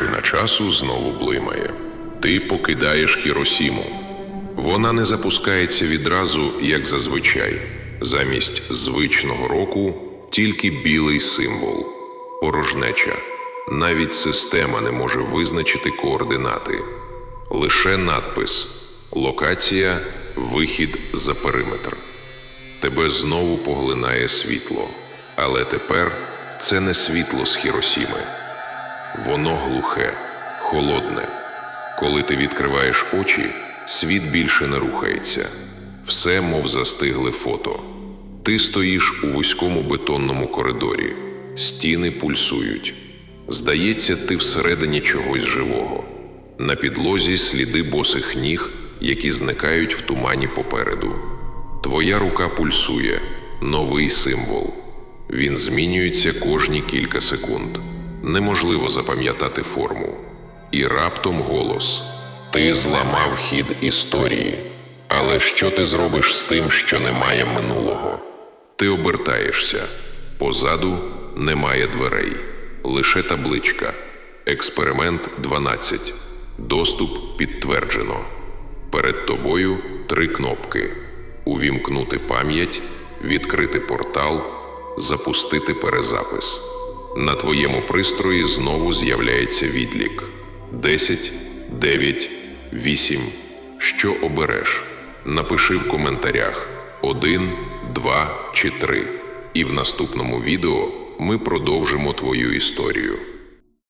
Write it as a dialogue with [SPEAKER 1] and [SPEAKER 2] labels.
[SPEAKER 1] Машина часу знову блимає. Ти покидаєш Хіросіму. Вона не запускається відразу, як зазвичай. Замість звичного року тільки білий символ порожнеча. Навіть система не може визначити координати. Лише надпис Локація Вихід за периметр. Тебе знову поглинає світло. Але тепер це не світло з Хіросіми. Воно глухе, холодне. Коли ти відкриваєш очі, світ більше не рухається. Все, мов застигле фото. Ти стоїш у вузькому бетонному коридорі, стіни пульсують. Здається, ти всередині чогось живого. На підлозі сліди босих ніг, які зникають в тумані попереду. Твоя рука пульсує, новий символ. Він змінюється кожні кілька секунд. Неможливо запам'ятати форму. І раптом голос: Ти зламав хід історії. Але що ти зробиш з тим, що немає минулого? Ти обертаєшся. Позаду немає дверей, лише табличка. Експеримент 12. Доступ підтверджено. Перед тобою три кнопки: увімкнути пам'ять, відкрити портал, запустити перезапис. На твоєму пристрої знову з'являється відлік: 10, 9, 8. Що обереш? Напиши в коментарях 1, 2 чи 3. І в наступному відео ми продовжимо твою історію.